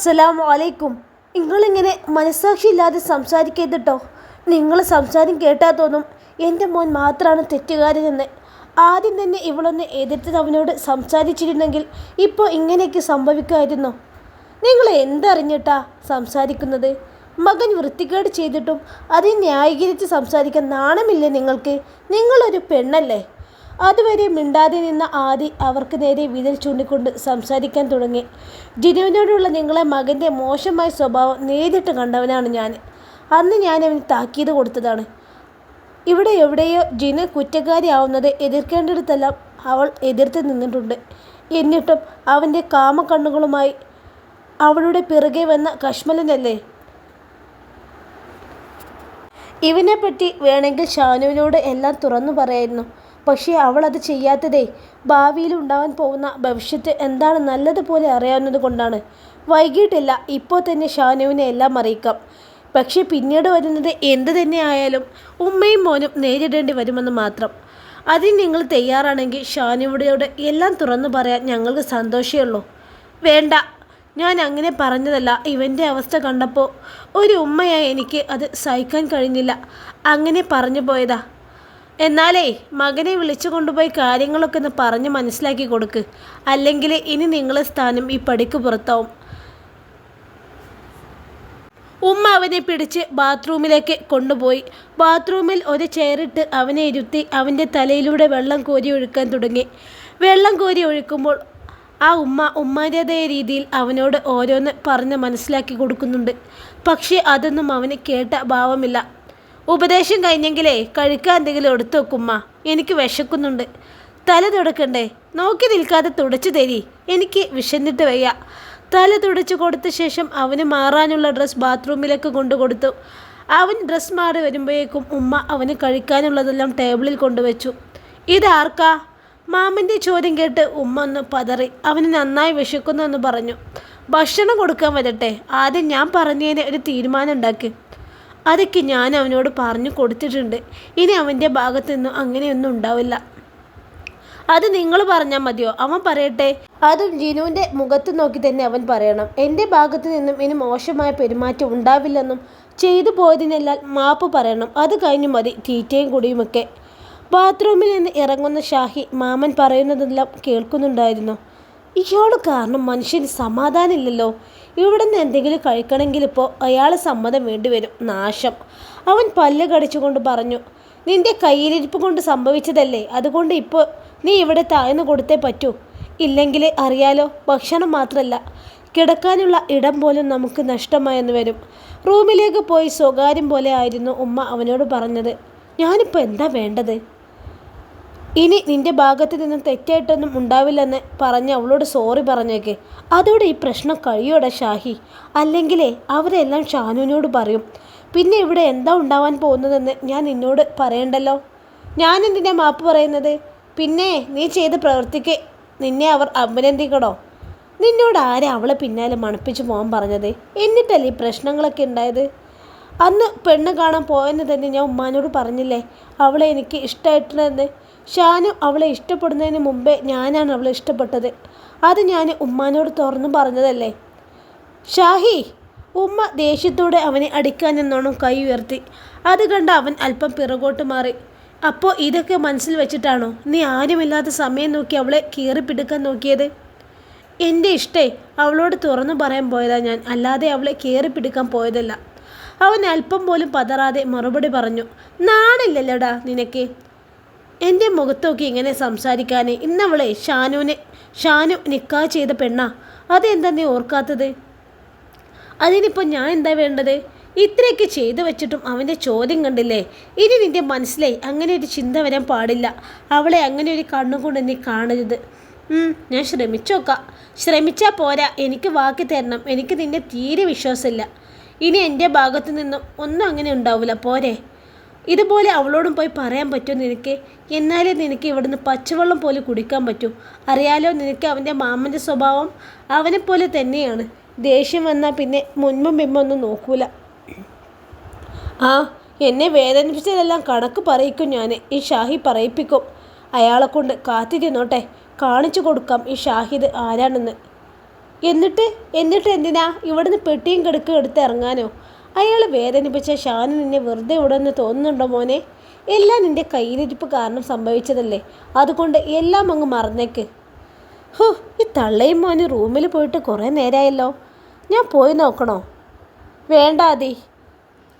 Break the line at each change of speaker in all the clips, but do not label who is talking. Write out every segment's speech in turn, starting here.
അസ്സലാമു അലൈക്കും നിങ്ങളിങ്ങനെ മനസ്സാക്ഷിയില്ലാതെ സംസാരിക്കരുത് നിങ്ങൾ സംസാരം കേട്ടാൽ തോന്നും എന്റെ മോൻ മാത്രമാണ് തെറ്റുകാരനെന്ന് ആദ്യം തന്നെ ഇവളൊന്ന് എതിർത്ത് അവനോട് സംസാരിച്ചിരുന്നെങ്കിൽ ഇപ്പോൾ ഇങ്ങനെയൊക്കെ സംഭവിക്കുമായിരുന്നു? നിങ്ങൾ എന്തറിഞ്ഞിട്ടാ സംസാരിക്കുന്നത്? മകൻ വൃത്തികേട് ചെയ്തിട്ടും അതിനെ ന്യായീകരിച്ച് സംസാരിക്കാൻ നാണമില്ലേ നിങ്ങൾക്ക്? നിങ്ങളൊരു പെണ്ണല്ലേ? അതുവരെ മിണ്ടാതെ നിന്ന ആദി അവർക്ക് നേരെ വിരൽ ചൂണ്ടിക്കൊണ്ട് സംസാരിക്കാൻ തുടങ്ങി. ജിനുവിനോടുള്ള നിങ്ങളെ മകന്റെ മോശമായ സ്വഭാവം നേരിട്ട് കണ്ടവനാണ് ഞാൻ. അന്ന് ഞാൻ അവന് താക്കീത് കൊടുത്തതാണ്. ഇവിടെ എവിടെയോ ജിനു കുറ്റക്കാരിയാവുന്നത് എതിർക്കേണ്ടിടത്തെല്ലാം അവൾ എതിർത്ത് നിന്നിട്ടുണ്ട്. എന്നിട്ടും അവന്റെ കാമക്കണ്ണുകളുമായി അവളുടെ പിറകെ വന്ന കശ്മലനല്ലേ? ഇവനെപ്പറ്റി വേണമെങ്കിൽ ഷാനുവിനോട് എല്ലാം തുറന്നു പറയായിരുന്നു. പക്ഷേ അവൾ അത് ചെയ്യാത്തതേ ഭാവിയിൽ ഉണ്ടാവാൻ പോകുന്ന ഭവിഷ്യത്ത് എന്താണ് നല്ലതുപോലെ അറിയാവുന്നത് കൊണ്ടാണ്. വൈകിട്ടില്ല ഇപ്പോൾ തന്നെ ഷാനുവിനെ എല്ലാം അറിയിക്കാം. പക്ഷേ പിന്നീട് വരുന്നത് എന്ത് തന്നെ ആയാലും ഉമ്മയും മോനും നേരിടേണ്ടി വരുമെന്ന് മാത്രം. അതിന് നിങ്ങൾ തയ്യാറാണെങ്കിൽ ഷാനുവിടെയോട് എല്ലാം തുറന്നു പറയാൻ ഞങ്ങൾക്ക് സന്തോഷമേ ഉള്ളൂ. വേണ്ട ഞാൻ അങ്ങനെ പറഞ്ഞതല്ല. ഇവന്റെ അവസ്ഥ കണ്ടപ്പോൾ ഒരു ഉമ്മയായി എനിക്ക് അത് സഹിക്കാൻ കഴിഞ്ഞില്ല. അങ്ങനെ പറഞ്ഞു പോയതാ. എന്നാലേ മകനെ വിളിച്ചു കൊണ്ടുപോയി കാര്യങ്ങളൊക്കെ ഒന്ന് പറഞ്ഞ് മനസ്സിലാക്കി കൊടുക്ക്. അല്ലെങ്കിൽ ഇനി നിങ്ങളെ സ്ഥാനം ഈ പടിക്ക് പുറത്താവും. ഉമ്മ അവനെ പിടിച്ച് ബാത്റൂമിലേക്ക് കൊണ്ടുപോയി. ബാത്റൂമിൽ ഒരു ചെയറിട്ട് അവനെ ഇരുത്തി അവന്റെ തലയിലൂടെ വെള്ളം കോരി ഒഴുക്കാൻ തുടങ്ങി. വെള്ളം കോരി ഒഴുക്കുമ്പോൾ ആ ഉമ്മ ഉമ്മാന്റേതായ രീതിയിൽ അവനോട് ഓരോന്ന് പറഞ്ഞ് മനസ്സിലാക്കി കൊടുക്കുന്നുണ്ട്. പക്ഷേ അതൊന്നും അവന് കേട്ട ഭാവമില്ല. ഉപദേശം കഴിഞ്ഞെങ്കിലേ കഴിക്കാൻ എന്തെങ്കിലും എടുത്തു വെക്കുമ്മ. എനിക്ക് വിശക്കുന്നുണ്ട്. തല തുടക്കണ്ടേ? നോക്കി നിൽക്കാതെ തുടച്ചു തരി. എനിക്ക് വിശന്നിട്ട് വയ്യ. തല തുടച്ചു കൊടുത്ത ശേഷം അവന് മാറാനുള്ള ഡ്രസ്സ് ബാത്റൂമിലേക്ക് കൊണ്ടു കൊടുത്തു അവൻ ഡ്രസ്സ് മാറി വരുമ്പോഴേക്കും ഉമ്മ അവന് കഴിക്കാനുള്ളതെല്ലാം ടേബിളിൽ കൊണ്ടുവച്ചു. ഇതാർക്കാ? മാമന്റെ ചോദ്യം കേട്ട് ഉമ്മ ഒന്ന് പതറി. അവന് നന്നായി വിശക്കുന്നു എന്ന് പറഞ്ഞു. ഭക്ഷണം കൊടുക്കാൻ വരട്ടെ. ആദ്യം ഞാൻ പറഞ്ഞതിന് ഒരു തീരുമാനം ഉണ്ടാക്കി അതൊക്കെ ഞാൻ അവനോട് പറഞ്ഞു കൊടുത്തിട്ടുണ്ട്. ഇനി അവന്റെ ഭാഗത്തുനിന്നും അങ്ങനെയൊന്നും ഉണ്ടാവില്ല. അത് നിങ്ങൾ പറഞ്ഞാൽ മതിയോ? അവൻ പറയട്ടെ. അതും ജിനുവിന്റെ മുഖത്ത് നോക്കി തന്നെ അവൻ പറയണം. എന്റെ ഭാഗത്തു നിന്നും ഇനി മോശമായ പെരുമാറ്റം ഉണ്ടാവില്ലെന്നും ചെയ്തു പോയതിനെല്ലാം മാപ്പ് പറയണം. അത് കഴിഞ്ഞു മതി തീറ്റയും കുടിയുമൊക്കെ. ബാത്റൂമിൽ നിന്ന് ഇറങ്ങുന്ന ഷാഹി മാമൻ പറയുന്നതെല്ലാം കേൾക്കുന്നുണ്ടായിരുന്നു. ഇയാൾ കാരണം മനുഷ്യന് സമാധാനമില്ലല്ലോ. ഇവിടെ നിന്ന് എന്തെങ്കിലും കഴിക്കണമെങ്കിൽ ഇപ്പോൾ അയാളെ സമ്മതം വേണ്ടിവരും നാശം. അവൻ പല്ല് കടിച്ചുകൊണ്ട് പറഞ്ഞു നിന്റെ കയ്യിലിരിപ്പ് കൊണ്ട് സംഭവിച്ചതല്ലേ? അതുകൊണ്ട് ഇപ്പോൾ നീ ഇവിടെ താഴ്ന്നു കൊടുത്തേ പറ്റൂ. ഇല്ലെങ്കിൽ അറിയാലോ ഭക്ഷണം മാത്രമല്ല കിടക്കാനുള്ള ഇടം പോലും നമുക്ക് നഷ്ടമായെന്ന് വരും. റൂമിലേക്ക് പോയി സ്വകാര്യം പോലെ ആയിരുന്നു ഉമ്മ അവനോട് പറഞ്ഞത്. ഞാനിപ്പോൾ എന്താ വേണ്ടത്? ഇനി നിന്റെ ഭാഗത്ത് നിന്ന് തെറ്റായിട്ടൊന്നും ഉണ്ടാവില്ലെന്ന് പറഞ്ഞ് അവളോട് സോറി പറഞ്ഞേക്ക്. അതോടെ ഈ പ്രശ്നം കഴിയോടെ ഷാഹി? അല്ലെങ്കിലേ അവരെല്ലാം ഷാനുവിനോട് പറയും. പിന്നെ ഇവിടെ എന്താ ഉണ്ടാവാൻ പോകുന്നതെന്ന് ഞാൻ നിന്നോട് പറയണ്ടല്ലോ? ഞാൻ എന്തിനാ മാപ്പ് പറയുന്നത്? പിന്നെ നീ ചെയ്ത പ്രവൃത്തിക്ക് നിന്നെ അവർ അഭിനന്ദിക്കണോ? നിന്നോട് ആരെ അവളെ പിന്നാലെ മണപ്പിച്ച് പോകാൻ പറഞ്ഞത്? എന്നിട്ടല്ലേ ഈ പ്രശ്നങ്ങളൊക്കെ ഉണ്ടായത്? അന്ന് പെണ്ണ് കാണാൻ പോയെന്ന് തന്നെ ഞാൻ ഉമ്മാനോട് പറഞ്ഞില്ലേ? അവളെ എനിക്ക് ഇഷ്ടമായിട്ടുണ്ടെന്ന് ഷാനു അവളെ ഇഷ്ടപ്പെടുന്നതിന് മുമ്പേ ഞാനാണ് അവളെ ഇഷ്ടപ്പെട്ടത്. അത് ഞാൻ ഉമ്മാനോട് തുറന്നു പറഞ്ഞതല്ലേ? ഷാഹി ഉമ്മ ദേഷ്യത്തോടെ അവനെ അടിക്കാൻ എന്നോണം കൈ ഉയർത്തി. അത് കണ്ട് അവൻ അല്പം പിറകോട്ട് മാറി. അപ്പോൾ ഇതൊക്കെ മനസ്സിൽ വെച്ചിട്ടാണോ നീ ആരുമില്ലാത്ത സമയം നോക്കി അവളെ കീറിപ്പിടുക്കാൻ നോക്കിയത്? എന്റെ ഇഷ്ടേ അവളോട് തുറന്നു പറയാൻ പോയതാ ഞാൻ. അല്ലാതെ അവളെ കീറിപ്പിടുക്കാൻ പോയതല്ല. അവൻ അല്പം പോലും പതറാതെ മറുപടി പറഞ്ഞു നാണില്ലല്ലോടാ നിനക്ക്. എന്റെ മുഖത്തൊക്കെ ഇങ്ങനെ സംസാരിക്കാൻ ഇന്നവളെ ഷാനുവിനെ ഷാനു നിക്കാ ചെയ്ത പെണ്ണാ. അതെന്താ നീ ഓർക്കാത്തത്? അതിനിപ്പോൾ ഞാൻ എന്താ വേണ്ടത്? ഇത്രയൊക്കെ ചെയ്തു വെച്ചിട്ടും അവന്റെ ചോദ്യം കണ്ടില്ലേ? ഇനി നിന്റെ മനസ്സിലായി അങ്ങനെ ഒരു ചിന്ത വരാൻ പാടില്ല. അവളെ അങ്ങനെ ഒരു കണ്ണുകൊണ്ട് നീ കാണരുത്. ഞാൻ ശ്രമിച്ചോക്കാം. ശ്രമിച്ചാൽ പോരാ. എനിക്ക് വാക്ക് തരണം. എനിക്ക് നിന്നെ തീരെ വിശ്വാസമില്ല. ഇനി എന്റെ ഭാഗത്തു നിന്നും ഒന്നും അങ്ങനെ ഉണ്ടാവില്ല പോരെ. ഇതുപോലെ അവളോടും പോയി പറയാൻ പറ്റുമോ നിനക്ക്? എന്നാലേ നിനക്ക് ഇവിടുന്ന് പച്ചവെള്ളം പോലെ കുടിക്കാൻ പറ്റൂ. അറിയാലോ നിനക്ക് അവന്റെ മാമന്റെ സ്വഭാവം അവനെപ്പോലെ തന്നെയാണ്. ദേഷ്യം വന്നാൽ പിന്നെ മുൻപും പിമ്പൊന്നും നോക്കൂല. ആ എന്നെ വേദനിപ്പിച്ചതെല്ലാം കണക്ക് പറയിക്കും ഞാൻ ഈ ഷാഹി പറയിപ്പിക്കും. അയാളെ കൊണ്ട് കാത്തിരുന്നോട്ടെ കാണിച്ചു കൊടുക്കാം ഈ ഷാഹിദ് ആരാണെന്ന്. എന്നിട്ട് എന്നിട്ട് എന്തിനാ ഇവിടുന്ന് പെട്ടിയും കിടക്കും എടുത്ത് ഇറങ്ങാനോ? അയാൾ വേദനിപ്പിച്ച ഷാൻ നിന്നെ വെറുതെ വിടുമെന്ന് തോന്നുന്നുണ്ടോ മോനെ? എല്ലാം നിന്റെ കയ്യിലിരിപ്പ് കാരണം സംഭവിച്ചതല്ലേ. അതുകൊണ്ട് എല്ലാം അങ്ങ് മറന്നേക്ക്. ഹോ ഈ തള്ളയും മോന് റൂമിൽ പോയിട്ട് കുറേ നേരമായല്ലോ ഞാൻ പോയി നോക്കണോ? വേണ്ട അതി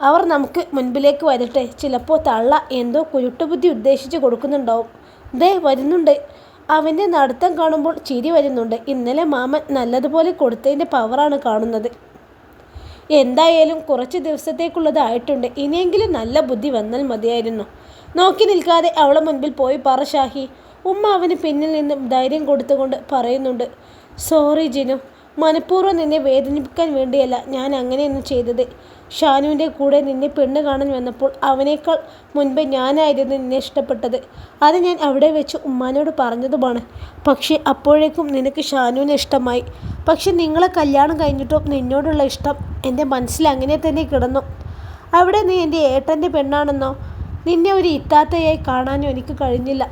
അവർ നമുക്ക് മുൻപിലേക്ക് വരട്ടെ. ചിലപ്പോൾ തള്ള എന്തോ കുരുട്ടുബുദ്ധി ഉദ്ദേശിച്ച് കൊടുക്കുന്നുണ്ടാവും. ദേ വരുന്നുണ്ട്. അവന്റെ നടത്തം കാണുമ്പോൾ ചിരി വരുന്നുണ്ട്. ഇന്നലെ മാമൻ നല്ലതുപോലെ കൊടുത്തതിന്റെ പവറാണ് കാണുന്നത്. എന്തായാലും കുറച്ച് ദിവസത്തേക്കുള്ളതായിട്ടുണ്ട്. ഇനിയെങ്കിലും നല്ല ബുദ്ധി വന്നാൽ മതിയായിരുന്നു. നോക്കി നിൽക്കാതെ അവളെ മുൻപിൽ പോയി പറ ഷാഹി. ഉമ്മ അവന് പിന്നിൽ നിന്നും ധൈര്യം കൊടുത്തുകൊണ്ട് പറയുന്നുണ്ട്. സോറി ജിനു. മനഃപൂർവം നിന്നെ വേദനിപ്പിക്കാൻ വേണ്ടിയല്ല ഞാൻ അങ്ങനെയൊന്നും ചെയ്തത്. ഷാനുവിന്റെ കൂടെ നിന്നെ പെണ്ണ് കാണാൻ വന്നപ്പോൾ അവനേക്കാൾ മുൻപേ ഞാനായിരുന്നു നിന്നെ ഇഷ്ടപ്പെട്ടത്. അത് ഞാൻ അവിടെ വെച്ച് ഉമ്മാനോട് പറഞ്ഞതുമാണ്. പക്ഷേ അപ്പോഴേക്കും നിനക്ക് ഷാനുവിനെ ഇഷ്ടമായി. പക്ഷെ നിങ്ങളെ കല്യാണം കഴിഞ്ഞിട്ടും നിന്നോടുള്ള ഇഷ്ടം എന്റെ മനസ്സിൽ അങ്ങനെ തന്നെ കിടന്നു. അവിടെ നീ എന്റെ ഏട്ടന്റെ പെണ്ണാണെന്നോ? നിന്നെ ഒരു ഇത്താത്തയായി കാണാനും എനിക്ക് കഴിഞ്ഞില്ല.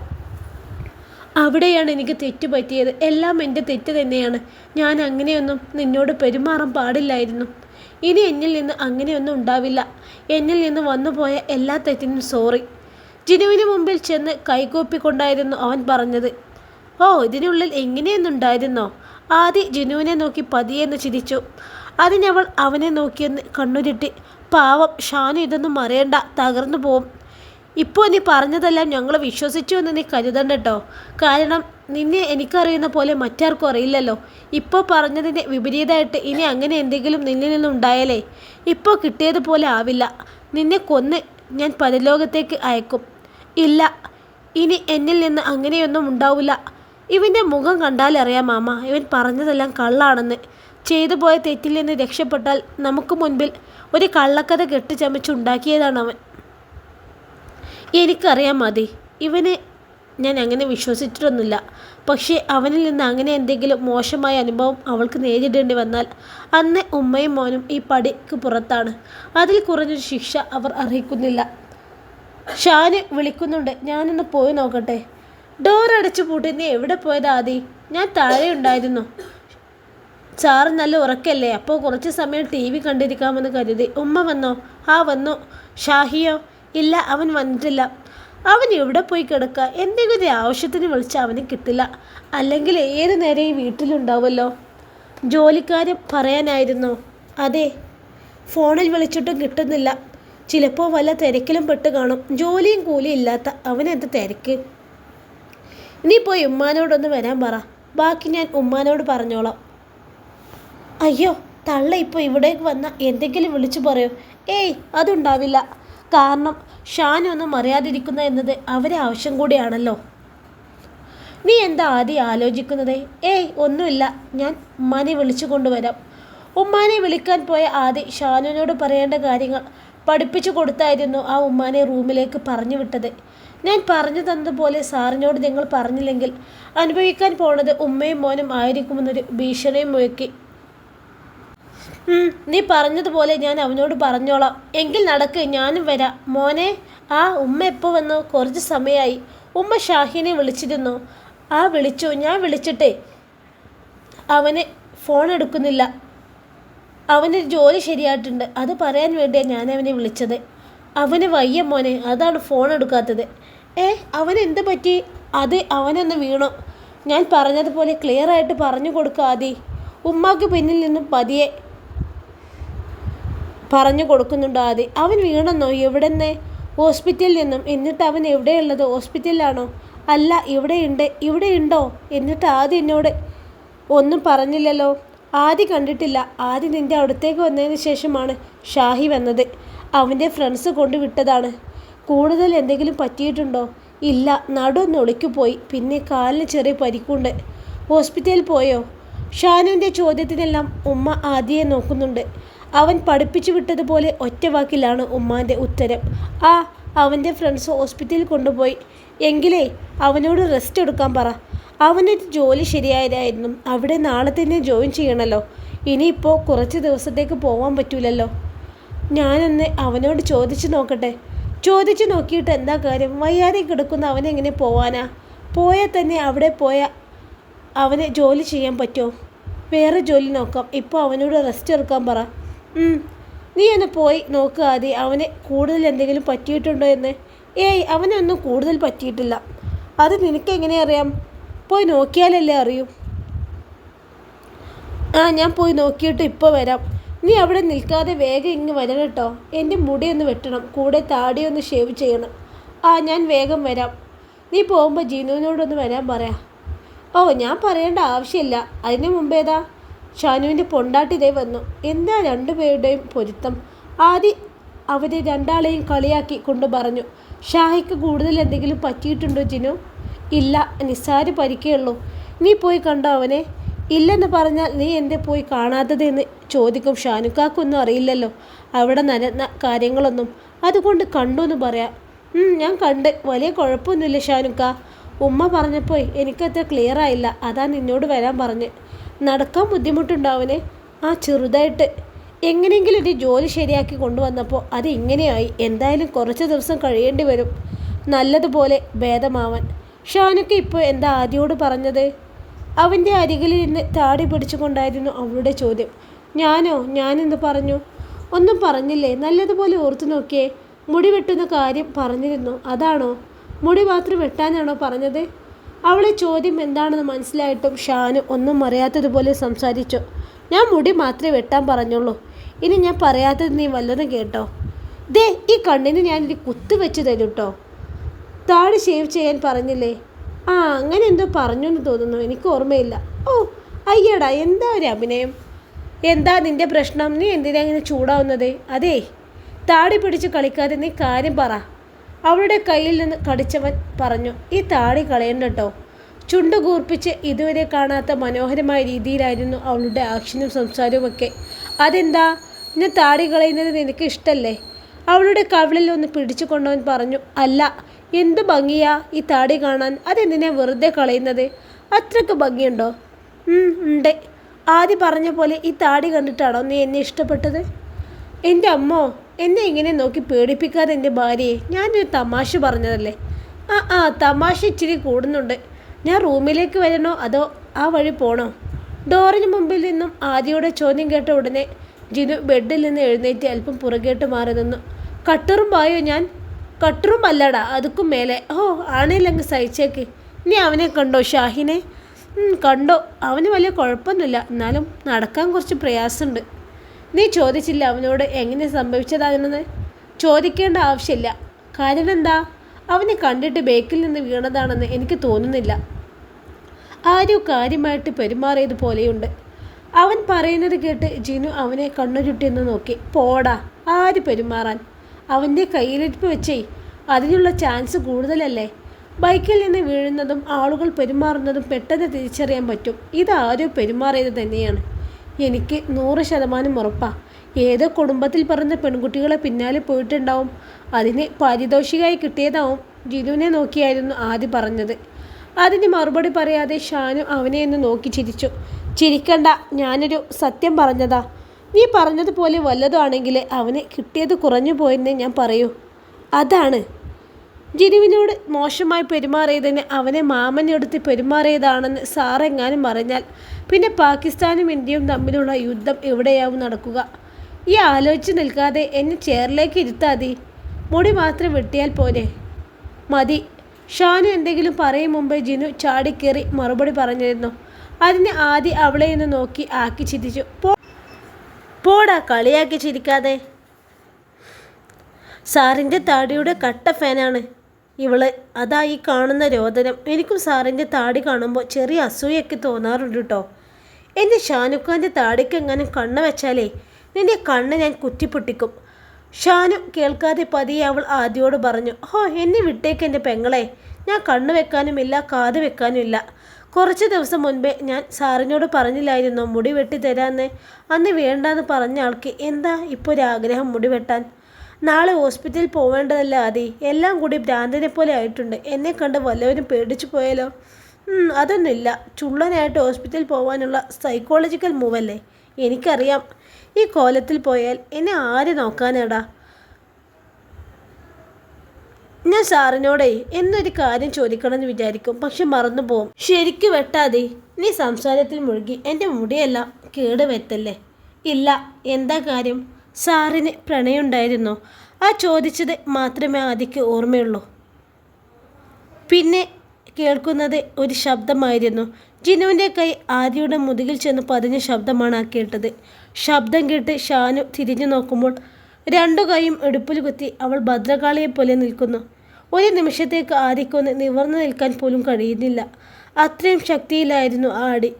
അവിടെയാണ് എനിക്ക് തെറ്റ് പറ്റിയത്. എല്ലാം എന്റെ തെറ്റ് തന്നെയാണ്. ഞാൻ അങ്ങനെയൊന്നും നിന്നോട് പെരുമാറാൻ പാടില്ലായിരുന്നു. ഇനി എന്നിൽ നിന്ന് അങ്ങനെയൊന്നും ഉണ്ടാവില്ല. എന്നിൽ നിന്ന് വന്നുപോയ എല്ലാ തെറ്റിനും സോറി ജിനുവിന് മുമ്പിൽ ചെന്ന് കൈകൂപ്പിക്കൊണ്ടായിരുന്നു അവൻ പറഞ്ഞത്. ഓ ഇതിനുള്ളിൽ എങ്ങനെയൊന്നുണ്ടായിരുന്നോ? ആദ്യ ജിനുവിനെ നോക്കി പതിയെന്ന് ചിരിച്ചു. അതിനവൾ അവനെ നോക്കിയെന്ന് കണ്ണുരുട്ടി പാവം ഷാനു ഇതൊന്നും അറിയണ്ട തകർന്നു പോവും. ഇപ്പോൾ നീ പറഞ്ഞതെല്ലാം ഞങ്ങൾ വിശ്വസിച്ചു എന്ന് നീ കരുതണ്ട കേട്ടോ കാരണം നിന്നെ എനിക്കറിയുന്ന പോലെ മറ്റാർക്കും അറിയില്ലല്ലോ. ഇപ്പോൾ പറഞ്ഞതിന്റെ വിപരീതമായിട്ട് ഇനി അങ്ങനെ എന്തെങ്കിലും നിന്നിൽ നിന്നുണ്ടായാലേ? ഇപ്പോൾ കിട്ടിയതുപോലെ ആവില്ല. നിന്നെ കൊന്ന് ഞാൻ പരലോകത്തേക്ക് അയക്കും. ഇല്ല ഇനി എന്നിൽ നിന്ന് അങ്ങനെയൊന്നും ഉണ്ടാവില്ല. ഇവന്റെ മുഖം കണ്ടാലറിയാം മാമ ഇവൻ പറഞ്ഞതെല്ലാം കള്ളാണെന്ന്. ചെയ്തു പോയ തെറ്റിൽ നിന്ന് രക്ഷപ്പെട്ടാൽ നമുക്ക് മുൻപിൽ ഒരു കള്ളക്കഥ കെട്ടിച്ചമച്ചുണ്ടാക്കിയതാണ് അവൻ എനിക്കറിയാം മതി ഇവനെ ഞാൻ അങ്ങനെ വിശ്വസിച്ചിട്ടൊന്നുമില്ല. പക്ഷേ അവനിൽ നിന്ന് അങ്ങനെ എന്തെങ്കിലും മോശമായ അനുഭവം അവൾക്ക് നേരിടേണ്ടി വന്നാൽ അന്ന് ഉമ്മയും മോനും ഈ പടിക്ക് പുറത്താണ്. അതിൽ കുറഞ്ഞൊരു ശിക്ഷ അവർ അർഹിക്കുന്നില്ല. ഷാന് വിളിക്കുന്നുണ്ട് ഞാനൊന്ന് പോയി നോക്കട്ടെ. ഡോർ അടച്ചു പൂട്ടി നീ എവിടെ പോയത് ആദി? ഞാൻ താഴെ ഉണ്ടായിരുന്നു. സാറ് നല്ല ഉറക്കല്ലേ അപ്പോൾ കുറച്ച് സമയം ടി വി കണ്ടിരിക്കാമെന്ന് കരുതി. ഉമ്മ വന്നോ? ആ വന്നു. ഷാഹിയോ? ഇല്ല അവൻ വന്നിട്ടില്ല. അവൻ എവിടെ പോയി കിടക്കുക? എന്തെങ്കിലും ആവശ്യത്തിന് വിളിച്ചാൽ അവന് കിട്ടില്ല. അല്ലെങ്കിൽ ഏത് നേരെയും വീട്ടിലുണ്ടാവുമല്ലോ? ജോലിക്കാരൻ പറയാനായിരുന്നു അതെ ഫോണിൽ വിളിച്ചിട്ടും കിട്ടുന്നില്ല. ചിലപ്പോൾ വല്ല തിരക്കിലും പെട്ട് കാണും. ജോലിയും കൂലിയും ഇല്ലാത്ത അവനെന്ത് തിരക്ക്? നീ പോയി ഉമ്മാനോടൊന്ന് വരാൻ പറ. ബാക്കി ഞാൻ ഉമ്മാനോട് പറഞ്ഞോളാം. അയ്യോ തള്ള ഇപ്പോൾ ഇവിടേക്ക് വന്ന എന്തെങ്കിലും വിളിച്ചു പറയോ? ഏയ് അതുണ്ടാവില്ല. കാരണം ഷാനൊന്നും അറിയാതിരിക്കുന്ന എന്നത് അവരെ ആവശ്യം കൂടിയാണല്ലോ. നീ എന്താ ആദ്യം ആലോചിക്കുന്നത്? ഏയ് ഒന്നുമില്ല. ഞാൻ ഉമ്മാനെ വിളിച്ചു കൊണ്ടുവരാം. ഉമ്മാനെ വിളിക്കാൻ പോയ ആദ്യം ഷാനുവിനോട് പറയേണ്ട കാര്യങ്ങൾ പഠിപ്പിച്ചു കൊടുത്തായിരുന്നു ആ ഉമ്മാനെ റൂമിലേക്ക് പറഞ്ഞു വിട്ടത്. ഞാൻ പറഞ്ഞു തന്നതുപോലെ സാറിനോട് നിങ്ങൾ പറഞ്ഞില്ലെങ്കിൽ അനുഭവിക്കാൻ പോണത് ഉമ്മയും മോനും ആയിരിക്കുമെന്നൊരു ഭീഷണിയും മുഴക്കി നീ പറഞ്ഞതുപോലെ ഞാൻ അവനോട് പറഞ്ഞോളാം. എങ്കിൽ നടക്ക് ഞാനും വരാം. മോനെ ആ ഉമ്മ എപ്പോൾ വന്നു? കുറച്ച് സമയമായി ഉമ്മ ഷാഹിനെ വിളിച്ചിരുന്നു. ആ വിളിച്ചു. ഞാൻ വിളിച്ചിട്ടേ. അവന് ഫോൺ എടുക്കുന്നില്ല. അവന് ജോലി ശരിയായിട്ടുണ്ട്. അത് പറയാൻ വേണ്ടിയാണ് ഞാൻ അവനെ വിളിച്ചത്. അവന് വയ്യ മോനെ. അതാണ് ഫോൺ എടുക്കാത്തത്. ഏ അവന് എന്ത് പറ്റി? അത് അവനൊന്ന് വീണു. ഞാൻ പറഞ്ഞതുപോലെ ക്ലിയർ ആയിട്ട് പറഞ്ഞു കൊടുക്കുക ഉമ്മാക്ക് പിന്നിൽ നിന്നും പതിയെ പറഞ്ഞു കൊടുക്കുന്നുണ്ട് ആദി? അവൻ വീണെന്നോ? എവിടെന്ന്? ഹോസ്പിറ്റലിൽ നിന്നും. എന്നിട്ട് അവൻ എവിടെയുള്ളത്? ഹോസ്പിറ്റലിലാണോ? അല്ല ഇവിടെയുണ്ട്. ഇവിടെ ഉണ്ടോ എന്നിട്ട് ആദ്യം എന്നോട് ഒന്നും പറഞ്ഞില്ലല്ലോ. ആദ്യ കണ്ടിട്ടില്ല. ആദ്യം നിന്റെ അടുത്തേക്ക് വന്നതിന് ശേഷമാണ് ഷാഹി വന്നത്. അവന്റെ ഫ്രണ്ട്സ് കൊണ്ടുവിട്ടതാണ്. കൂടുതൽ എന്തെങ്കിലും പറ്റിയിട്ടുണ്ടോ? ഇല്ല. നടുവൊന്ന് ഒളിക്കുപോയി പിന്നെ കാലിന് ചെറിയ പരിക്കുണ്ട്. ഹോസ്പിറ്റലിൽ പോയോ? ഷാനുവിന്റെ ചോദ്യത്തിനെല്ലാം ഉമ്മ ആദ്യയെ നോക്കുന്നുണ്ട്. അവൻ പഠിപ്പിച്ചു വിട്ടതുപോലെ ഒറ്റവാക്കിലാണ് ഉമ്മാന്റെ ഉത്തരം. ആ അവന്റെ ഫ്രണ്ട്സ് ഹോസ്പിറ്റലിൽ കൊണ്ടുപോയി. എങ്കിലേ അവനോട് റെസ്റ്റ് എടുക്കാൻ പറ. അവനൊരു ജോലി ശരിയായതായിരുന്നു. അവിടെ നാളെ തന്നെ ജോയിൻ ചെയ്യണമല്ലോ ഇനിയിപ്പോൾ കുറച്ച് ദിവസത്തേക്ക് പോകാൻ പറ്റൂലല്ലോ. ഞാനന്ന് അവനോട് ചോദിച്ചു നോക്കട്ടെ. ചോദിച്ചു നോക്കിയിട്ട് എന്താ കാര്യം? വയ്യാതെ കിടക്കുന്ന അവനെങ്ങനെ പോവാനാ? പോയാൽ തന്നെ അവിടെ പോയ അവന് ജോലി ചെയ്യാൻ പറ്റുമോ വേറെ ജോലി നോക്കാം. ഇപ്പോൾ അവനോട് റെസ്റ്റ് എടുക്കാൻ പറ. നീ ഒന്ന് പോയി നോക്കുക ആദ്യം അവന് കൂടുതൽ എന്തെങ്കിലും പറ്റിയിട്ടുണ്ടോ എന്ന്. ഏയ് അവനൊന്നും കൂടുതൽ പറ്റിയിട്ടില്ല. അത് നിനക്ക് എങ്ങനെ അറിയാം? പോയി നോക്കിയാലല്ലേ അറിയൂ. ആ ഞാൻ പോയി നോക്കിയിട്ട് ഇപ്പോൾ വരാം. നീ അവിടെ നിൽക്കാതെ വേഗം ഇങ്ങ് വരണം കേട്ടോ. എന്റെ മുടി ഒന്ന് വെട്ടണം. കൂടെ താടി ഒന്ന് ഷേവ് ചെയ്യണം. ആ ഞാൻ വേഗം വരാം. നീ പോകുമ്പോൾ ജീനുവിനോടൊന്ന് വരാൻ പറയാം. ഓ ഞാൻ പറയേണ്ട ആവശ്യമില്ല. അതിന് മുമ്പേതാ? ഷാനുവിന്റെ പൊണ്ടാട്ടിതേ വന്നു. എന്താ രണ്ടുപേരുടെയും പൊരുത്തം? ആദ്യം അവരെ രണ്ടാളെയും കളിയാക്കി കൊണ്ട് പറഞ്ഞു ഷാഹിക്ക് കൂടുതൽ എന്തെങ്കിലും പറ്റിയിട്ടുണ്ടോ ജിനു? ഇല്ല നിസ്സാര പരിക്കേ ഉള്ളൂ. നീ പോയി കണ്ടോ അവനെ? ഇല്ലെന്ന് പറഞ്ഞാൽ നീ എന്തേ പോയി കാണാത്തതെന്ന് ചോദിക്കും. ഷാനുക്കാക്കൊന്നും അറിയില്ലല്ലോ. അവിടെ നടന്ന കാര്യങ്ങളൊന്നും. അതുകൊണ്ട് കണ്ടു എന്ന് പറയാം. ഞാൻ കണ്ട്. വലിയ കുഴപ്പമൊന്നുമില്ല ഷാനുക്ക. ഉമ്മ പറഞ്ഞപ്പോൾ എനിക്കത്ര ക്ലിയർ ആയില്ല. അതാ നിന്നോട് വരാൻ പറഞ്ഞ്. നടക്കാൻ ബുദ്ധിമുട്ടുണ്ടാവനെ ആ ചെറുതായിട്ട്. എങ്ങനെയെങ്കിലും ഒരു ജോലി ശരിയാക്കി കൊണ്ടുവന്നപ്പോൾ അത് ഇങ്ങനെയായി. എന്തായാലും കുറച്ച് ദിവസം കഴിയേണ്ടി വരും. നല്ലതുപോലെ ഭേദമാവാൻ. ഷാനുക്ക് ഇപ്പോൾ എന്താ ആദ്യോട് പറഞ്ഞത്? അവന്റെ അരികിൽ നിന്ന് താടി പിടിച്ചുകൊണ്ടായിരുന്നു അവളുടെ ചോദ്യം. ഞാനോ? ഞാനെന്ന് പറഞ്ഞു? ഒന്നും പറഞ്ഞില്ലേ? നല്ലതുപോലെ ഓർത്തു നോക്കിയേ. മുടി വെട്ടുന്ന കാര്യം പറഞ്ഞിരുന്നു. അതാണോ? മുടി മാത്രം വെട്ടാനാണോ പറഞ്ഞത്? അവളെ ചോദ്യം എന്താണെന്ന് മനസ്സിലായിട്ടും ഷാനു ഒന്നും അറിയാത്തതുപോലെ സംസാരിച്ചു. ഞാൻ മുടി മാത്രമേ വെട്ടാൻ പറഞ്ഞുള്ളൂ. ഇനി ഞാൻ പറയാത്തത് നീ വല്ലതും കേട്ടോ. ദേ ഈ കണ്ണിന് ഞാനൊരു കുത്ത് വെച്ച് തരും കേട്ടോ താടി ഷേവ് ചെയ്യാൻ പറഞ്ഞില്ലേ? ആ അങ്ങനെ എന്തോ പറഞ്ഞു എന്ന് തോന്നുന്നു. എനിക്ക് ഓർമ്മയില്ല. ഓ അയ്യടാ എന്താ ഒരു അഭിനയം? എന്താ നിന്റെ പ്രശ്നം? നീ എന്തിനാ ഇങ്ങനെ ചൂടാവുന്നത്? അതേ താടി പിടിച്ച് കളിക്കാതെ നീ കാര്യം പറ. അവളുടെ കയ്യിൽ നിന്ന് കടിച്ചവൻ പറഞ്ഞു ഈ താടി കളയണ്ടട്ടോ. ചുണ്ട് കൂർപ്പിച്ച് ഇതുവരെ കാണാത്ത മനോഹരമായ രീതിയിലായിരുന്നു അവളുടെ ആക്ഷനും സംസാരവും ഒക്കെ. അതെന്താ? ഞാൻ താടി കളയുന്നത് നിനക്ക് ഇഷ്ടല്ലേ? അവളുടെ കവിളിൽ ഒന്ന് പിടിച്ചു കൊണ്ടവൻ പറഞ്ഞു അല്ല എന്ത് ഭംഗിയാ ഈ താടി കാണാൻ? അതെന്തിനാ വെറുതെ കളയുന്നത്? അത്രയ്ക്ക് ഭംഗിയുണ്ടോ? ഉണ്ട്. ആദ്യം പറഞ്ഞ പോലെ ഈ താടി കണ്ടിട്ടാണോ നീ എന്നെ ഇഷ്ടപ്പെട്ടത്? എന്റെ അമ്മോ എന്നെ ഇങ്ങനെ നോക്കി പേടിപ്പിക്കാതെ എന്റെ ഭാര്യയെ ഞാനൊരു തമാശ പറഞ്ഞതല്ലേ? ആ ആ തമാശ ഇച്ചിരി കൂടുന്നുണ്ട്. ഞാൻ റൂമിലേക്ക് വരണോ അതോ ആ വഴി പോണോ? ഡോറിന് മുമ്പിൽ നിന്നും ആദ്യയുടെ ചോദ്യം കേട്ട ഉടനെ ജിനു ബെഡിൽ നിന്ന് എഴുന്നേറ്റ് അല്പം പുറകേട്ട് മാറി നിന്നു. കട്ടറും പായോ ഞാൻ? കട്ടറും അല്ലടാ അതുക്കും മേലെ. ഓ ആണേലങ്ങ് സഹിച്ചേക്ക്. നീ അവനെ കണ്ടോ ഷാഹിനെ? കണ്ടോ. അവന് വലിയ കുഴപ്പമൊന്നുമില്ല. എന്നാലും നടക്കാൻ കുറച്ച് പ്രയാസമുണ്ട്. നീ ചോദിച്ചില്ല അവനോട് എങ്ങനെ സംഭവിച്ചതാണെന്ന്? ചോദിക്കേണ്ട ആവശ്യമില്ല. കാരണം എന്താ? അവനെ കണ്ടിട്ട് ബേക്കിൽ നിന്ന് വീണതാണെന്ന് എനിക്ക് തോന്നുന്നില്ല. ആരും കാര്യമായിട്ട് പെരുമാറിയത് പോലെയുണ്ട്. അവൻ പറയുന്നത് കേട്ട് ജിനു അവനെ കണ്ണുചുട്ടിന്ന് നോക്കി. പോടാ ആര് പെരുമാറാൻ? അവന്റെ കയ്യിലിരിപ്പ് വെച്ചേ അതിനുള്ള ചാൻസ് കൂടുതലല്ലേ? ബൈക്കിൽ നിന്ന് വീഴുന്നതും ആളുകൾ പെരുമാറുന്നതും പെട്ടെന്ന് തിരിച്ചറിയാൻ പറ്റും. ഇതാരോ പെരുമാറിയത് തന്നെയാണ്. എനിക്ക് നൂറ് ശതമാനം ഉറപ്പാ. ഏതോ കുടുംബത്തിൽ പറഞ്ഞ പെൺകുട്ടികളെ പിന്നാലെ പോയിട്ടുണ്ടാവും. അതിന് പാരിതോഷികമായി കിട്ടിയതാവും. ജിനുവിനെ നോക്കിയായിരുന്നു ആദ്യ പറഞ്ഞത്. അതിന് മറുപടി പറയാതെ ഷാനു അവനെ ഒന്ന് നോക്കി ചിരിച്ചു. ചിരിക്കണ്ട ഞാനൊരു സത്യം പറഞ്ഞതാ. നീ പറഞ്ഞതുപോലെ വല്ലതുമാണെങ്കിൽ അവന് കിട്ടിയത് കുറഞ്ഞു പോയെന്നേ ഞാൻ പറയൂ. അതാണ്. ജിനുവിനോട് മോശമായി പെരുമാറിയതിന് അവനെ മാമനെടുത്ത് പെരുമാറിയതാണെന്ന് സാറെങ്ങാനും പറഞ്ഞാൽ പിന്നെ പാകിസ്ഥാനും ഇന്ത്യയും തമ്മിലുള്ള യുദ്ധം എവിടെയാവും നടക്കുക? ഈ ആലോചിച്ച് നിൽക്കാതെ എന്നെ ചെയറിലേക്ക് ഇരുത്താതി. മുടി മാത്രം വെട്ടിയാൽ പോരെ? മതി. ഷാനു എന്തെങ്കിലും പറയും മുമ്പേ ജിനു ചാടിക്കേറി മറുപടി പറഞ്ഞിരുന്നു. അതിന് ആദ്യം അവളെ നിന്ന് നോക്കി ആക്കി ചിരിച്ചു. പോടാ കളിയാക്കി ചിരിക്കാതെ. സാറിന്റെ താടിയുടെ കട്ട ഫാനാണ് ഇവൾ. അതാ ഈ കാണുന്ന രോദനം. എനിക്കും സാറിന്റെ താടി കാണുമ്പോൾ ചെറിയ അസൂയൊക്കെ തോന്നാറുണ്ട് കേട്ടോ എന്റെ ഷാനുഖാന്റെ താടിക്ക് എങ്ങനെ കണ്ണ് വെച്ചാലേ നിന്റെ കണ്ണ് ഞാൻ കുറ്റിപ്പൊട്ടിക്കും. ഷാനു കേൾക്കാതെ പതിയെ അവൾ ആദ്യോട് പറഞ്ഞു ഹോ എന്നെ വിട്ടേക്ക് എന്റെ പെങ്ങളെ. ഞാൻ കണ്ണ് വെക്കാനുമില്ല കാത് വെക്കാനുമില്ല. കുറച്ച് ദിവസം മുൻപേ ഞാൻ സാറിനോട് പറഞ്ഞില്ലായിരുന്നു മുടി വെട്ടി തരാന്ന്? അന്ന് വേണ്ടാന്ന് പറഞ്ഞ ആൾക്ക് എന്താ ഇപ്പോൾ ഒരു ആഗ്രഹം മുടി വെട്ടാൻ? നാളെ ഹോസ്പിറ്റലിൽ പോവേണ്ടതല്ല ആദി? എല്ലാം കൂടി ഭ്രാന്തനെ പോലെ ആയിട്ടുണ്ട്. എന്നെ കണ്ട് വല്ലവരും പേടിച്ചു പോയാലോ? അതൊന്നുമില്ല. ചുള്ളനായിട്ട് ഹോസ്പിറ്റലിൽ പോകാനുള്ള സൈക്കോളജിക്കൽ മൂവല്ലേ എനിക്കറിയാം. ഈ കോലത്തിൽ പോയാൽ എന്നെ ആര് നോക്കാനാടാ? ഞാൻ സാറിനോടേ എന്നൊരു കാര്യം ചോദിക്കണമെന്ന് വിചാരിക്കും. പക്ഷെ മറന്നു പോവും ശരിക്ക് വെട്ടാതെ നീ സംസാരത്തിൽ മുഴുകി എന്റെ മുടിയെല്ലാം കേട് വെത്തല്ലേ ഇല്ല എന്താ കാര്യം? സാറിന് പ്രണയമുണ്ടായിരുന്നു? ആ ചോദിച്ചത് മാത്രമേ ആദ്യക്ക് ഓർമ്മയുള്ളൂ. പിന്നെ കേൾക്കുന്നത് ഒരു ശബ്ദമായിരുന്നു. ജിനുവിന്റെ കൈ ആര്യയുടെ മുതുകിൽ ചെന്ന് പതിഞ്ഞ ശബ്ദമാണ് ആ കേട്ടത്. ശബ്ദം കേട്ട് ഷാനു തിരിഞ്ഞു നോക്കുമ്പോൾ രണ്ടു കൈയും എടുപ്പിൽ കുത്തി അവൾ ഭദ്രകാളിയെ പോലെ നിൽക്കുന്നു. ഒരു നിമിഷത്തേക്ക് ആര്യക്കൊന്ന് നിവർന്നു നിൽക്കാൻ പോലും കഴിയുന്നില്ല. അത്രയും ശക്തിയിലായിരുന്നു ആ അടി.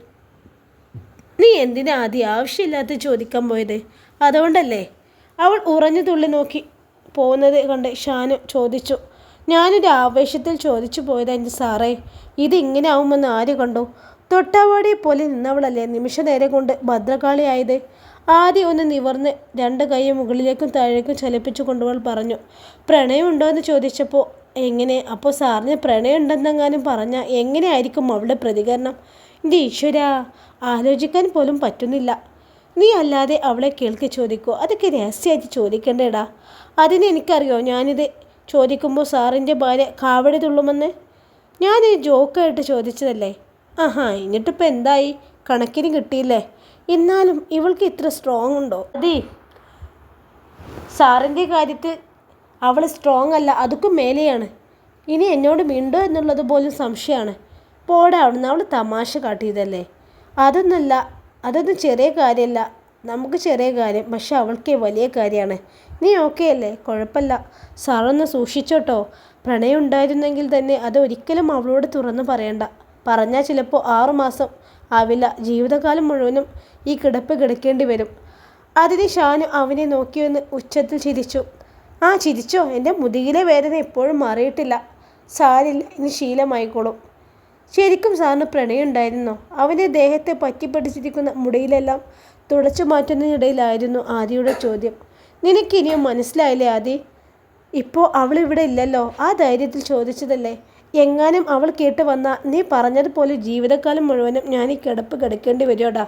നീ എന്തിനാ ആദ്യം ആവശ്യമില്ലാത്ത ചോദിക്കാൻ പോയത്? അതുകൊണ്ടല്ലേ? അവൾ ഉറഞ്ഞു തുള്ളി നോക്കി പോകുന്നത് കണ്ട് ഷാനു ചോദിച്ചു. ഞാനൊരു ആവേശത്തിൽ ചോദിച്ചു പോയത് എന്റെ സാറേ ഇതിങ്ങനെ ആവുമെന്ന് ആര് കണ്ടു? തൊട്ടാവാടിയെ പോലെ നിന്നവളല്ലേ നിമിഷ നേരം കൊണ്ട് ഭദ്രകാളിയായത്? ആദ്യം ഒന്ന് നിവർന്ന് രണ്ട് കൈ മുകളിലേക്കും താഴേക്കും ചലിപ്പിച്ചു കൊണ്ടുവൾ പറഞ്ഞു പ്രണയമുണ്ടോ എന്ന് ചോദിച്ചപ്പോൾ എങ്ങനെ? അപ്പോൾ സാറിന് പ്രണയം ഉണ്ടെന്നെങ്ങാനും പറഞ്ഞാൽ എങ്ങനെയായിരിക്കും അവളുടെ പ്രതികരണം? എന്റെ ഈശ്വര ആലോചിക്കാൻ പോലും പറ്റുന്നില്ല. നീ അല്ലാതെ അവളെ കേൾക്കി ചോദിക്കോ. അതൊക്കെ രഹസ്യമായിട്ട് ചോദിക്കണ്ടേടാ. അതിനെനിക്കറിയോ ഞാനിത് ചോദിക്കുമ്പോൾ സാറിന്റെ ഭാര്യ കാവടി തുള്ളുമെന്ന്? ഞാൻ ഈ ജോക്കായിട്ട് ചോദിച്ചതല്ലേ? ആഹാ എന്നിട്ടിപ്പോൾ എന്തായി? കണക്കിന് കിട്ടിയില്ലേ? എന്നാലും ഇവൾക്ക് ഇത്ര സ്ട്രോങ് ഉണ്ടോ? അതേ സാറിന്റെ കാര്യത്തിൽ അവൾ സ്ട്രോങ് അല്ല അതൊക്കെ മേലെയാണ്. ഇനി എന്നോട് മിണ്ടോ എന്നുള്ളത് പോലും സംശയമാണ്. പോടാ അവിടുന്ന് അവൾ തമാശ കാട്ടിയതല്ലേ? അതൊന്നല്ല അതൊന്നും ചെറിയ കാര്യമല്ല. നമുക്ക് ചെറിയ കാര്യം പക്ഷെ അവൾക്ക് വലിയ കാര്യമാണ്. നീ ഓക്കെ അല്ലേ? കുഴപ്പമില്ല. സാറൊന്ന് സൂക്ഷിച്ചോട്ടോ. പ്രണയം ഉണ്ടായിരുന്നെങ്കിൽ തന്നെ അത് ഒരിക്കലും അവളോട് തുറന്നു പറയണ്ട. പറഞ്ഞാൽ ചിലപ്പോൾ ആറുമാസം ആവില്ല. ജീവിതകാലം മുഴുവനും ഈ കിടപ്പ് കിടക്കേണ്ടി വരും. അതിന് ഷാനു അവനെ നോക്കിയൊന്ന് ഉച്ചത്തിൽ ചിരിച്ചു. ആ ചിരിച്ചോ? എന്റെ മുതുകിലെ വേദന എപ്പോഴും മാറിയിട്ടില്ല. സാരില്ല ഇനി ശീലമായിക്കോളും. ശരിക്കും സാറിന് പ്രണയം ഉണ്ടായിരുന്നോ? അവന്റെ ദേഹത്തെ പറ്റിപ്പിടിച്ചിരിക്കുന്ന മുടിയിലെല്ലാം തുടച്ചു മാറ്റുന്നതിനിടയിലായിരുന്നു ആദിയുടെ ചോദ്യം. നിനക്കിനിയും മനസ്സിലായില്ലേ ആദി? ഇപ്പോൾ അവൾ ഇവിടെ ഇല്ലല്ലോ. ആ ധൈര്യത്തിൽ ചോദിച്ചതല്ലേ? എങ്ങാനും അവൾ കേട്ട് വന്നാൽ നീ പറഞ്ഞതുപോലെ ജീവിതകാലം മുഴുവനും ഞാൻ ഈ കിടപ്പ് കിടക്കേണ്ടി വരുമോടാ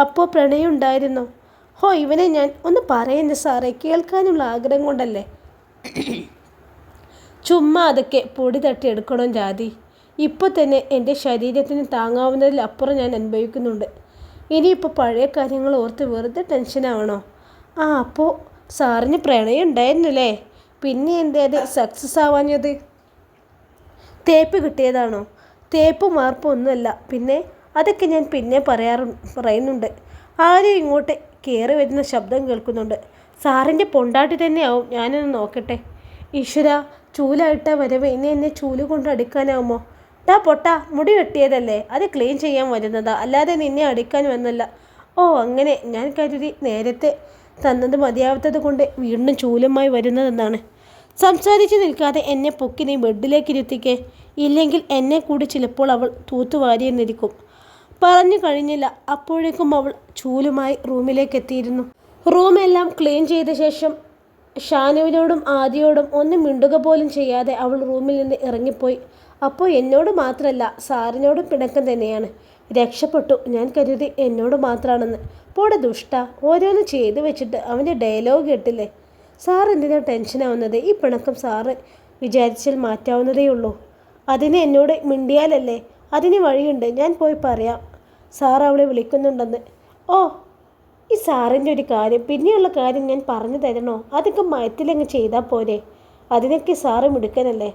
അപ്പോൾ പ്രണയം ഉണ്ടായിരുന്നോ. ഹോ ഇവനെ ഞാൻ ഒന്ന് പറയുന്നു സാറേ കേൾക്കാനുള്ള ആഗ്രഹം കൊണ്ടല്ലേ? ചുമ്മാ അതൊക്കെ പൊടി തട്ടി എടുക്കണം ജാതി. ഇപ്പോൾ തന്നെ എന്റെ ശരീരത്തിന് താങ്ങാവുന്നതിൽ അപ്പുറം ഞാൻ അനുഭവിക്കുന്നുണ്ട്. ഇനിയിപ്പോൾ പഴയ കാര്യങ്ങൾ ഓർത്ത് വെറുതെ ടെൻഷനാവണോ ആ അപ്പോൾ സാറിന് പ്രണയം ഉണ്ടായിരുന്നില്ലേ? പിന്നെ എന്തേത് സക്സസ് ആവാഞ്ഞത്? തേപ്പ് കിട്ടിയതാണോ? തേപ്പ് മാർപ്പൊന്നുമല്ല പിന്നെ അതൊക്കെ ഞാൻ പിന്നെ പറയാറു പറയുന്നുണ്ട്. ആരും ഇങ്ങോട്ട് കയറി വരുന്ന ശബ്ദം കേൾക്കുന്നുണ്ട്. സാറിന്റെ പൊണ്ടാട്ടി തന്നെയാവും ഞാനൊന്ന് നോക്കട്ടെ. ഈശ്വര ചൂലായിട്ട വരവ് ഇനി എന്നെ ചൂൽ കൊണ്ട് ടാ പൊട്ട മുടി വെട്ടിയതല്ലേ? അത് ക്ലീൻ ചെയ്യാൻ വരുന്നതാ. അല്ലാതെ നിന്നെ അടിക്കാൻ വന്നല്ല. ഓ അങ്ങനെ ഞാൻ കരുതി നേരത്തെ തന്നത് മതിയാവാത്തത് കൊണ്ട് വീണ്ടും ചൂലമായി വരുന്നതെന്നാണ്. സംസാരിച്ചു നിൽക്കാതെ എന്നെ പൊക്കി നീ ബെഡിലേക്ക് ഇരുത്തിക്കേ. ഇല്ലെങ്കിൽ എന്നെ കൂടി ചിലപ്പോൾ അവൾ തൂത്തുവാരിയെന്നിരിക്കും. പറഞ്ഞു കഴിഞ്ഞില്ല. അപ്പോഴേക്കും അവൾ ചൂലുമായി റൂമിലേക്ക് എത്തിയിരുന്നു റൂമെല്ലാം ക്ലീൻ ചെയ്ത ശേഷം ഷാനുവിനോടും ആദിയോടും ഒന്നും മിണ്ടുക പോലും ചെയ്യാതെ അവൾ റൂമിൽ നിന്ന് ഇറങ്ങിപ്പോയി. അപ്പോൾ എന്നോട് മാത്രമല്ല സാറിനോടും പിണക്കം തന്നെയാണ്. രക്ഷപ്പെട്ടു ഞാൻ കരുതി എന്നോട് മാത്രമാണെന്ന്. പോടെ ദുഷ്ട ഓരോന്ന് ചെയ്തു വെച്ചിട്ട് അവന്റെ ഡയലോഗ് കേട്ടില്ലേ? സാർ എന്തിനാ ടെൻഷനാവുന്നത് ഈ പിണക്കം സാറ് വിചാരിച്ചാൽ മാറ്റാവുന്നതേ ഉള്ളൂ. അതിന് എന്നോട് മിണ്ടിയാലല്ലേ? അതിന് വഴിയുണ്ട് ഞാൻ പോയി പറയാം. സാർ അവളെ വിളിക്കുന്നുണ്ടെന്ന്. ഓ ഈ സാറിന്റെ ഒരു കാര്യം പിന്നെയുള്ള കാര്യം ഞാൻ പറഞ്ഞു തരണോ? അതൊക്കെ മയത്തിലങ്ങ് ചെയ്താൽ പോരെ. അതിനൊക്കെ സാറ് മിടുക്കനല്ലേ?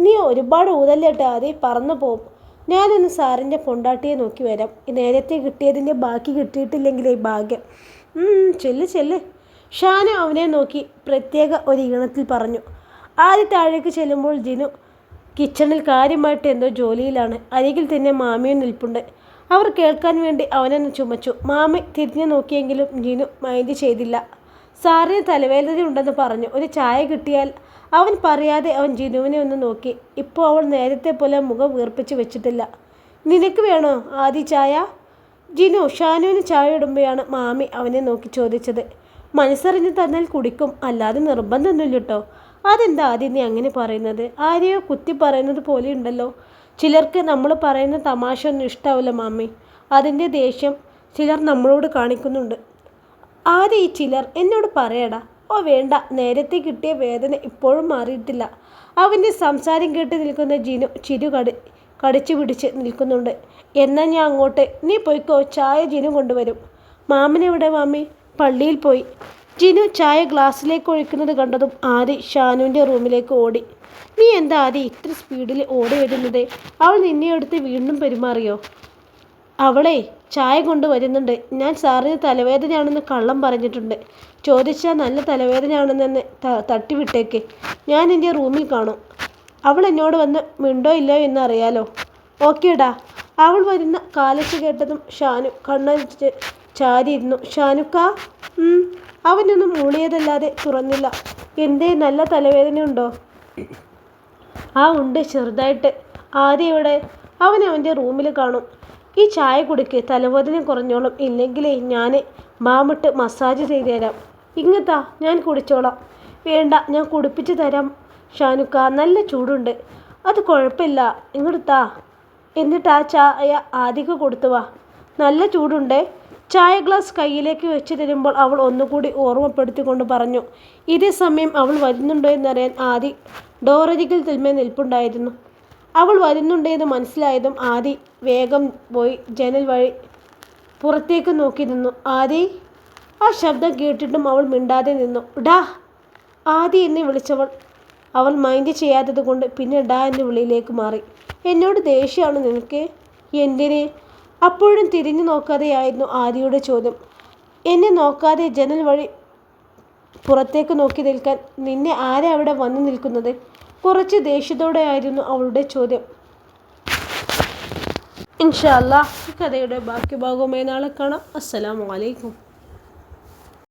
നീ ഒരുപാട് ഊതല്ലേട്ടാ അതേ പറന്നു പോവും ഞാനൊന്ന് സാറിന്റെ പൊണ്ടാട്ടിയെ നോക്കി വരാം. നേരത്തെ കിട്ടിയതിന്റെ ബാക്കി കിട്ടിയിട്ടില്ലെങ്കിലേ ഭാഗ്യം. ചെല്ല് ചെല്ല്. ഷാന അവനെ നോക്കി പ്രത്യേക ഒരു ഈണത്തിൽ പറഞ്ഞു. ആദ്യ താഴേക്ക് ചെല്ലുമ്പോൾ ജിനു കിച്ചണിൽ കാര്യമായിട്ട് എന്തോ ജോലിയിലാണ്. അരികിൽ തന്നെ മാമിയും നിൽപ്പുണ്ട്. അവർ കേൾക്കാൻ വേണ്ടി അവനെന്നെ ചുമച്ചു. മാമി തിരിഞ്ഞു നോക്കിയെങ്കിലും ജിനു മൈൻഡ് ചെയ്തില്ല. സാറിന് തലവേദന ഉണ്ടെന്ന് പറഞ്ഞു. ഒരു ചായ കിട്ടിയാൽ അവൻ പറയാതെ അവൻ ജിനുവിനെ ഒന്ന് നോക്കി. ഇപ്പോൾ അവൾ നേരത്തെ പോലെ മുഖം വീർപ്പിച്ച് വെച്ചിട്ടില്ല. നിനക്ക് വേണോ ആദ്യ ചായ? ജിനു ഷാനുവിന് ചായ ഇടുമ്പോഴാണ് മാമി അവനെ നോക്കി ചോദിച്ചത്. മനസ്സറിഞ്ഞ് തന്നാൽ കുടിക്കും. അല്ലാതെ നിർബന്ധമൊന്നുമില്ല കേട്ടോ. അതെന്താ ആദ്യം നീ അങ്ങനെ പറയുന്നത്? ആരെയോ കുത്തി പറയുന്നത് പോലെ ഉണ്ടല്ലോ. ചിലർക്ക് നമ്മൾ പറയുന്ന തമാശ ഒന്നും ഇഷ്ടാവില്ല മാമി. അതിന്റെ ദേഷ്യം ചിലർ നമ്മളോട് കാണിക്കുന്നുണ്ട്. ആരെ ഈ ചിലർ എന്നോട് പറയടാ ഓ വേണ്ട നേരത്തെ കിട്ടിയ വേദന ഇപ്പോഴും മാറിയിട്ടില്ല. അവന്റെ സംസാരം കേട്ട് നിൽക്കുന്ന ജിനു ചിരു കടി കടിച്ചു പിടിച്ച് നിൽക്കുന്നുണ്ട്. എന്നാൽ ഞാൻ അങ്ങോട്ട് നീ പോയിക്കോ ചായ ജിനു കൊണ്ടുവരും. മാമനെവിടെ മാമി? പള്ളിയിൽ പോയി. ജിനു ചായ ഗ്ലാസ്സിലേക്ക് ഒഴിക്കുന്നത് കണ്ടതും ആദി ഷാനുവിന്റെ റൂമിലേക്ക് ഓടി. നീ എന്താ ആദി ഇത്ര സ്പീഡിൽ ഓടി വരുന്നത്? അവൾ നിന്നെ എടുത്ത് വീണ്ടും പെരുമാറിയോ? അവളെ ചായ കൊണ്ടുവരുന്നുണ്ട് ഞാൻ സാറിന് തലവേദനയാണെന്ന് കള്ളം പറഞ്ഞിട്ടുണ്ട്. ചോദിച്ചാൽ നല്ല തലവേദനയാണെന്ന് തട്ടിവിട്ടേക്ക് ഞാൻ എന്റെ റൂമിൽ കാണും. അവൾ എന്നോട് വന്ന് മിണ്ടോ ഇല്ലയോ എന്ന് അറിയാലോ ഓക്കേടാ. അവൾ വരുന്ന കാലച്ച് കേട്ടതും ഷാനു കണ്ണടിച്ച് ചാരിയിരുന്നു. ഷാനുക്ക. അവനൊന്നും മൂളിയതല്ലാതെ തുറന്നില്ല. എന്തേ നല്ല തലവേദന ഉണ്ടോ ആ ഉണ്ട് ചെറുതായിട്ട്. ആദ്യം ഇവിടെ അവൻ അവന്റെ റൂമിൽ കാണും. ഈ ചായ കുടിക്ക് തലവേദന കുറഞ്ഞോളും. ഇല്ലെങ്കിലേ ഞാൻ മാമിട്ട് മസാജ് ചെയ്തു തരാം ഇങ്ങത്താ ഞാൻ കുടിച്ചോളാം. വേണ്ട ഞാൻ കുടിപ്പിച്ച് തരാം. ഷാനുക്ക നല്ല ചൂടുണ്ട്. അത് കുഴപ്പമില്ല. ഇങ്ങോട്ടാ എന്നിട്ട് ആ ചായ ആദിക്ക് കൊടുത്തു വാ. നല്ല ചൂടുണ്ടേ? ചായ ഗ്ലാസ് കയ്യിലേക്ക് വെച്ച് തരുമ്പോൾ അവൾ ഒന്നുകൂടി ഓർമ്മപ്പെടുത്തിക്കൊണ്ട് പറഞ്ഞു ഇതേ സമയം അവൾ വരുന്നുണ്ടോ എന്നറിയാൻ ആദി ഡോറരികിൽ തിന്മേ നിൽപ്പുണ്ടായിരുന്നു. അവൾ വരുന്നുണ്ടെന്ന് മനസ്സിലായതും ആദി വേഗം പോയി ജനൽ വഴി പുറത്തേക്ക് നോക്കി നിന്നു. ആദി? ആ ശബ്ദം കേട്ടിട്ടും അവൾ മിണ്ടാതെ നിന്നു. ഡാ ആദി എന്ന് വിളിച്ചവൾ അവൾ മൈൻഡ് ചെയ്യാത്തത് കൊണ്ട് പിന്നെ ഡാ എന്ന് വിളിയിലേക്ക് മാറി. എന്നോട് ദേഷ്യമാണ് നിനക്ക്. എന്തിന്? അപ്പോഴും തിരിഞ്ഞു നോക്കാതെയായിരുന്നു ആര്യയുടെ ചോദ്യം. എന്നെ നോക്കാതെ ജനൽ വഴി പുറത്തേക്ക് നോക്കി നിൽക്കാൻ നിന്നെ ആരാ അവിടെ വന്നു നിൽക്കുന്നത്? കുറച്ച് ദേഷ്യത്തോടെയായിരുന്നു അവളുടെ ചോദ്യം. ഇൻഷാല്ല കഥയുടെ ബാക്കി ഭാഗവുമായി നാളെ കാണാം. അസ്സലാമു അലൈക്കും.